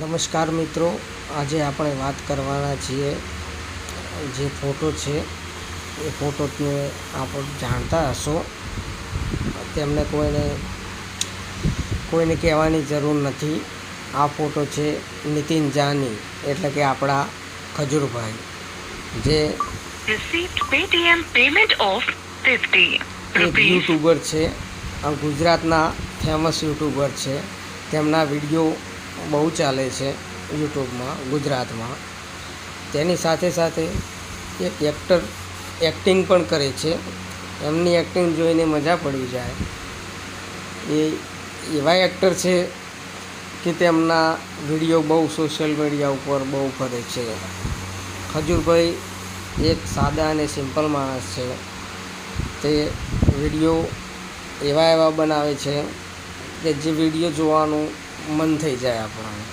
નમસ્કાર મિત્રો. આજે આપણે વાત કરવાના છીએ જે ફોટો છે એ ફોટોને આપણે જાણતા હશો. તેમને કોઈને કોઈને કહેવાની જરૂર નથી. આ ફોટો છે નીતિન જાની એટલે કે આપણા ખજૂરભાઈ જે Received Paytm payment of 50 એક યુટ્યુબર છે આ ગુજરાતના ફેમસ યુટ્યુબર છે. તેમના વીડિયો બહુ ચાલે છે યુટ્યુબમાં, ગુજરાતમાં. તેની સાથે સાથે એક એક્ટર એક્ટિંગ પણ કરે છે. એમની એક્ટિંગ જોઈને મજા પડી જાય. એ એવા એક્ટર છે કે તેમના વીડિયો બહુ સોશિયલ મીડિયા ઉપર બહુ ફરે છે. ખજૂરભાઈ એક સાદા અને સિમ્પલ માણસ છે. તે વીડિયો એવા એવા બનાવે છે કે જે વીડિયો જોવાનું મન થઈ જાય આપણને.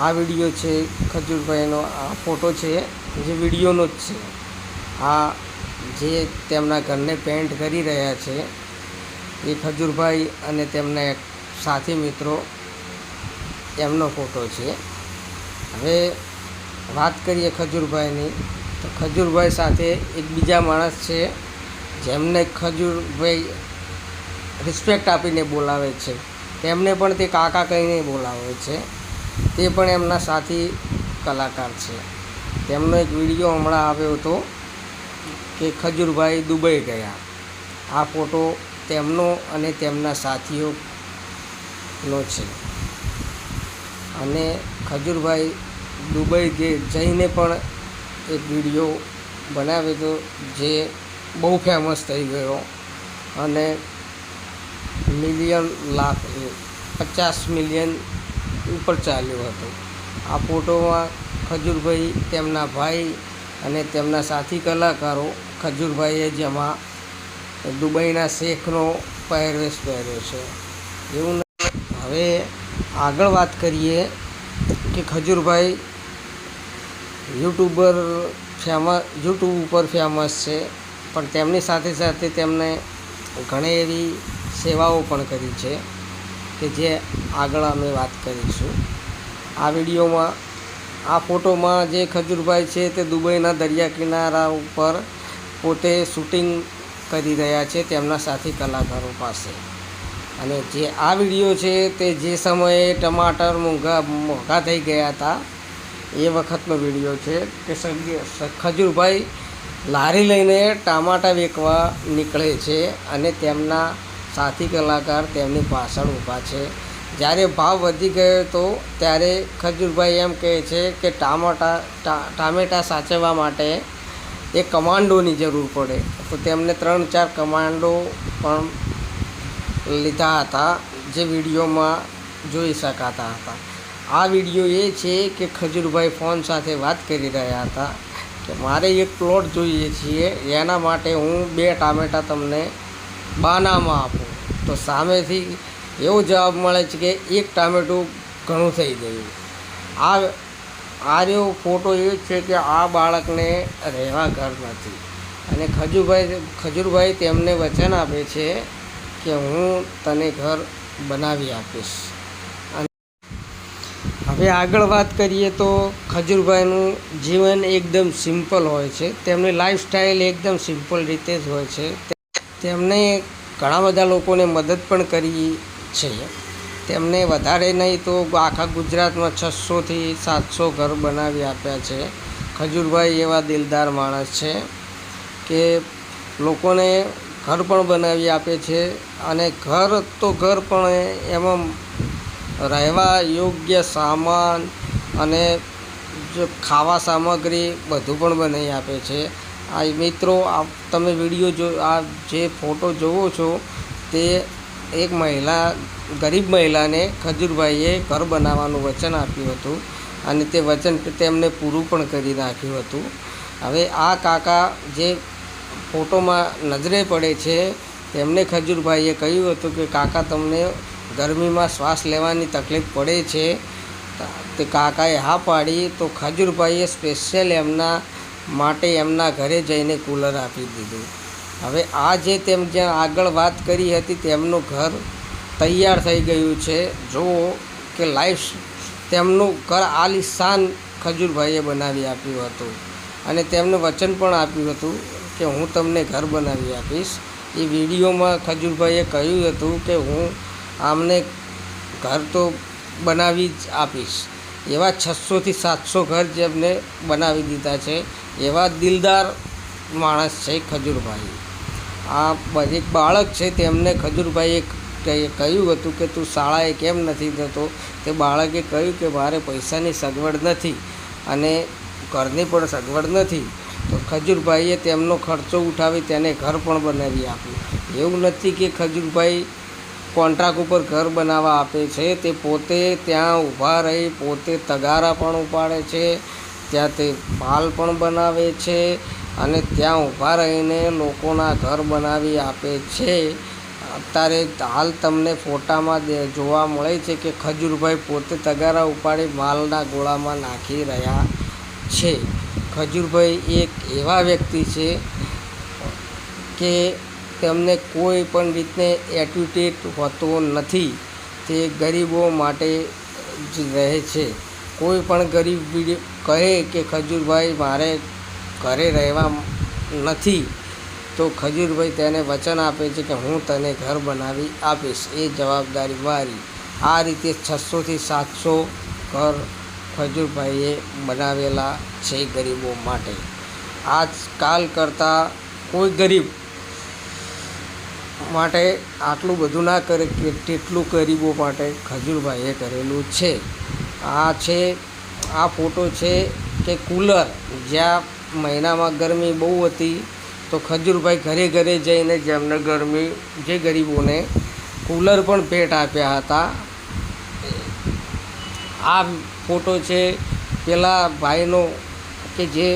આ વીડિયો છે ખજૂરભાઈનો, આ ફોટો છે જે વિડીયોનો જ છે. આ જે તેમના ઘરને પેન્ટ કરી રહ્યા છે, એ ખજૂરભાઈ અને તેમના સાથી મિત્રો એમનો ફોટો છે. હવે વાત કરીએ ખજૂરભાઈની, તો ખજૂરભાઈ સાથે એક બીજા માણસ છે, જેમને ખજૂરભાઈ રિસ્પેક્ટ આપીને બોલાવે છે. તેમને પણ તે કાકા કહીને બોલાવે છે. તે પણ એમના સાથી કલાકાર છે. તેમનો એક વીડિયો હમણાં આવ્યો હતો કે ખજૂરભાઈ દુબઈ ગયા. આ ફોટો તેમનો અને તેમના સાથીઓનો છે. અને ખજૂરભાઈ દુબઈ જઈને પણ એક વીડિયો બનાવ્યો હતો જે બહુ ફેમસ થઈ ગયો. અને મિલિયન લાખ પચાસ મિલિયન ઉપર ચાલ્યો હતો. આ ફોટોમાં ખજૂરભાઈ તેમના ભાઈ અને તેમના સાથી કલાકારો ખજૂરભાઈએ જેમાં દુબઈના શેખનો પહેરવેશ પહેર્યો છે. એવું હવે આગળ વાત કરીએ કે ખજૂરભાઈ યુટ્યુબર ફેમસ, યુટ્યુબ ઉપર ફેમસ છે, પણ તેમની સાથે સાથે તેમને ઘણી એવી સેવાઓ પણ કરી છે કે જે આગળ અમે વાત કરીશું. આ વિડીયોમાં, આ ફોટોમાં જે ખજૂરભાઈ છે તે દુબઈના દરિયા કિનારા ઉપર પોતે શૂટિંગ કરી રહ્યા છે તેમના સાથી કલાકારો પાસે. અને જે આ વીડિયો છે તે જે સમયે ટમાટર મોંઘા મોંઘા થઈ ગયા હતા, એ વખતનો વીડિયો છે કે ખજૂરભાઈ લારી લઈને ટામાટા વેચવા નીકળે છે અને તેમના સાથી કલાકાર તેમની પાછળ ઊભા છે. જ્યારે ભાવ વધી ગયો તો ત્યારે ખજૂરભાઈ એમ કહે છે કે ટામાટા ટામેટાં ટામેટા સાચવવા માટે એ કમાન્ડોની જરૂર પડે. તો તેમને ત્રણ, ચાર કમાન્ડો પણ લીધા હતા જે વિડીયોમાં જોઈ શકાતા હતા. આ વીડિયો એ છે કે ખજૂરભાઈ ફોન સાથે વાત કરી રહ્યા હતા. મારે એક પ્લોટ જોઈએ છીએ. એના માટે હું બે ટામેટાં તમને બાનામાં આપું. તો સામેથી એવો જવાબ મળે છે કે એક ટામેટું ઘણું થઈ ગયું. આ આ રહ્યો ફોટો એ છે કે આ બાળકને રહેવા ઘર નથી. અને ખજુભાઈ, ખજૂરભાઈ તેમને વચન આપે છે કે હું તને ઘર બનાવી આપીશ. હવે આગળ વાત કરીએ તો ખજૂરભાઈનું જીવન એકદમ સિમ્પલ હોય છે. તેમની લાઈફસ્ટાઈલ એકદમ સિમ્પલ રીતે જ હોય છે. તેમણે ઘણા બધા લોકોને મદદ પણ કરી છે. તેમને વધારે નહીં તો આખા ગુજરાતમાં છસોથી સાતસો ઘર બનાવી આપ્યા છે. ખજૂરભાઈ એવા દિલદાર માણસ છે કે લોકોને ઘર પણ બનાવી આપે છે અને ઘર તો ઘર પણ એમાં રહેવા યોગ્ય સામાન અને જો ખાવા સામગ્રી બધું પણ બનાવી આપે છે. આ મિત્રો આ તમે વીડિયો જો, આ જે ફોટો જોવો છો, તે એક મહિલા, ગરીબ મહિલાને ખજૂરભાઈએ ઘર બનાવવાનું વચન આપ્યું હતું અને તે વચન તેમને પૂરું પણ કરી નાખ્યું હતું. હવે આ કાકા જે ફોટોમાં નજરે પડે છે, તેમને ખજૂરભાઈએ કહ્યું હતું કે, કાકા, તમને ગરમીમાં શ્વાસ લેવાની તકલીફ પડે છે. તે કાકાએ હા પાડી, તો ખજૂરભાઈએ સ્પેશિયલ એમના માટે એમના ઘરે જઈને કૂલર આપી દીધું. હવે આ જે તેમ જ્યાં આગળ વાત કરી હતી, તેમનું ઘર તૈયાર થઈ ગયું છે. જુઓ કે લાઈફ તેમનું ઘર આલિશાન ખજૂરભાઈએ બનાવી આપ્યું હતું. અને તેમને વચન પણ આપ્યું હતું કે હું તમને ઘર બનાવી આપીશ. એ વિડીયોમાં ખજૂરભાઈએ કહ્યું હતું કે હું આમને ઘર તો બનાવી જ આપીશ. એવા છસોથી સાતસો ઘર જેમને બનાવી દીધા છે. એવા દિલદાર માણસ છે ખજૂરભાઈ. આ એક બાળક છે તેમને ખજૂરભાઈએ કહે- કહ્યું હતું કે તું શાળાએ કેમ નથી જતો? તે બાળકે કહ્યું કે મારે પૈસાની સગવડ નથી અને ઘરની પણ સગવડ નથી. તો ખજૂરભાઈએ તેમનો ખર્ચો ઉઠાવી તેને ઘર પણ બનાવી આપ્યું. એવું નથી કે ખજૂરભાઈ કોન્ટ્રાક્ટ ઉપર ઘર બનાવવા આપે છે, તે પોતે ત્યાં ઊભા રહી પોતે તગારા પણ ઉપાડે છે, ત્યાં તે માલ પણ બનાવે છે અને ત્યાં ઊભા રહીને લોકોના ઘર બનાવી આપે છે. અત્યારે હાલ તમને ફોટામાં જોવા મળે છે કે ખજૂરભાઈ પોતે તગારા ઉપાડી માલના ગોળામાં નાખી રહ્યા છે. ખજૂરભાઈ એક એવા વ્યક્તિ છે કે તેમને કોઈ પણ રીતને એટ્યુટેટ હોતો નથી. તે ગરીબો માટે જ રહે છે. કોઈ પણ ગરીબ કહે કે, ખજૂરભાઈ, મારે ઘરે રહેવા નથી. તો ખજૂરભાઈ તેને વચન આપે છે કે, હું તને ઘર બનાવી આપીશ. એ જવાબદારી મારી. આ રીતે છસોથી સાતસો ઘર ખજૂરભાઈએ બનાવેલા છે ગરીબો માટે. આજકાલ કરતાં કોઈ ગરીબ માટે આટલું બધું ના કરે કે તેટલું ગરીબો માટે ખજૂરભાઈએ કરેલું છે. આ છે, આ ફોટો છે કે કુલર. જ્યાં મહિનામાં ગરમી બહુ હતી, તો ખજૂરભાઈ ઘરે ઘરે જઈને જેમને ગરમી જે ગરીબોને કુલર પણ ભેટ આપ્યા હતા. આ ફોટો છે, પેલા ભાઈનો કે જે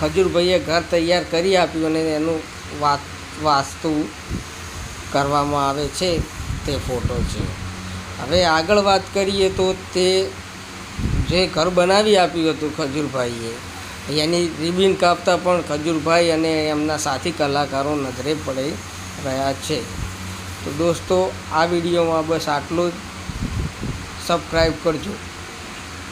ખજૂરભાઈએ ઘર તૈયાર કરી આપ્યું અને એનું વાત, વાસ્તુ કરવામાં આવે છે તે ફોટો છે. હવે આગળ વાત કરીએ તો તે જે ઘર બનાવી આપ્યું હતું ખજૂરભાઈએ, એની રિબિન કાપતા પણ ખજૂરભાઈ અને એમના સાથી કલાકારો નજરે પડી રહ્યા છે. તો દોસ્તો, આ વિડીયોમાં બસ આટલું જ. સબસ્ક્રાઈબ કરજો.